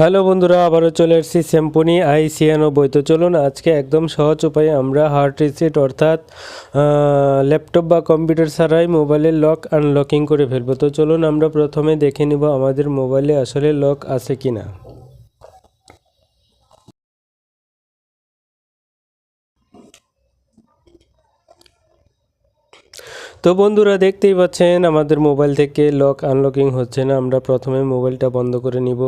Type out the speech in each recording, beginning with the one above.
Hello বন্ধুরা, আবারও চলে এসেছি স্যাম্পনি আই ছিয়ানব্বই তো চলুন, আজকে একদম সহজ উপায়ে আমরা হার্ড রিসেট অর্থাৎ ল্যাপটপ বা কম্পিউটার ছাড়াই মোবাইলের লক আনলকিং করে ফেলব। তো চলুন, আমরা প্রথমে দেখে নিব আমাদের মোবাইলে আসলে লক আছে কি না তো বন্ধুরা, দেখতেই পাচ্ছেন, আমাদের মোবাইল থেকে লক আনলকিং হচ্ছে না। আমরা প্রথমে মোবাইলটা বন্ধ করে নিব।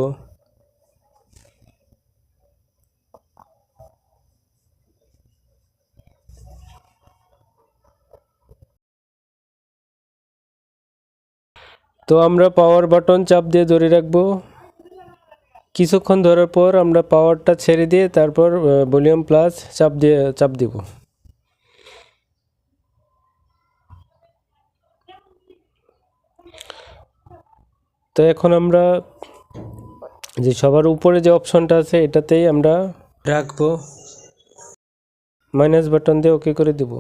তো আমরা পাওয়ার বাটন চাপ দিয়ে ধরে রাখব। কিছুক্ষণ ধরার পর আমরা পাওয়ারটা ছেড়ে দিয়ে তারপর ভলিউম প্লাস চাপ দিয়ে, চাপ দিব। তো এখন আমরা যে সবার উপরে যে অপশনটা আছে, এটাতেই আমরা রাখব। মাইনাস বাটন দিয়ে ওকে করে দিব।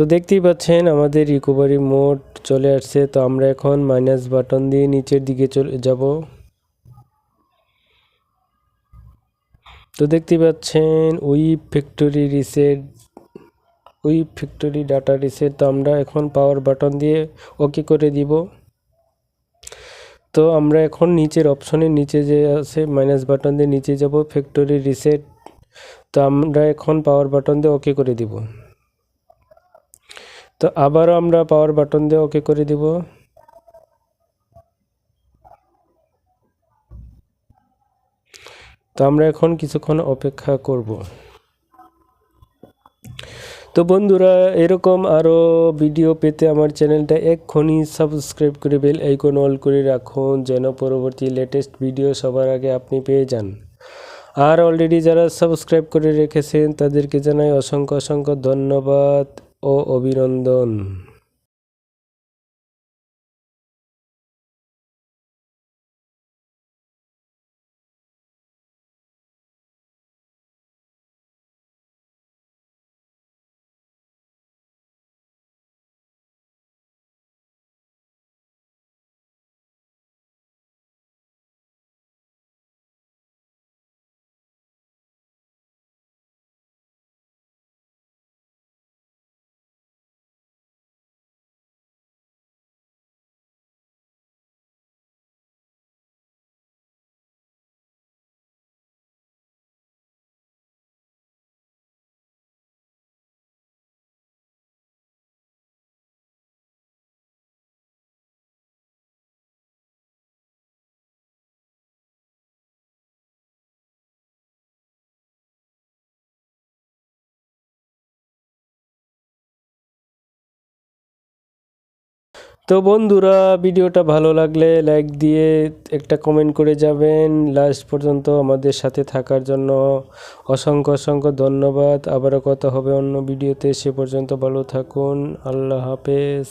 তো দেখতেই পাচ্ছেন, আমাদের রিকোভারি মোড চলে আসছে। তো আমরা এখন মাইনাস বাটন দিয়ে নিচের দিকে চলে যাব। তো দেখতেই পাচ্ছেন wipe factory reset wipe factory data reset তো আমরা এখন পাওয়ার বাটন দিয়ে ওকে করে দিব। তো আমরা এখন নিচের অপশনের নিচে যে আছে মাইনাস বাটন দিয়ে নিচে যাব ফ্যাক্টরি রিসেট তো আমরা এখন পাওয়ার বাটন দিয়ে ওকে করে দিব। তো আবারও আমরা পাওয়ার বাটন দিয়ে ওকে করে দিব। তো আমরা এখন কিছুক্ষণ অপেক্ষা করব। তো বন্ধুরা, এরকম আরও ভিডিও পেতে আমার চ্যানেলটা এক্ষুনি সাবস্ক্রাইব করে বেল আইকন অল করে রাখুন, যেন পরবর্তী লেটেস্ট ভিডিও সবার আগে আপনি পেয়ে যান। আর অলরেডি যারা সাবস্ক্রাইব করে রেখেছেন, তাদেরকে জানাই অসংখ্য অসংখ্য ধন্যবাদ। ও অভিনন্দন। তো বন্ধুরা, ভিডিওটা ভালো লাগলে লাইক দিয়ে একটা কমেন্ট করে যাবেন। লাস্ট পর্যন্ত আমাদের সাথে থাকার জন্য অসংখ্য অসংখ্য ধন্যবাদ। আবারও কথা হবে অন্য ভিডিওতে। সে পর্যন্ত ভালো থাকুন। আল্লাহ হাফেজ।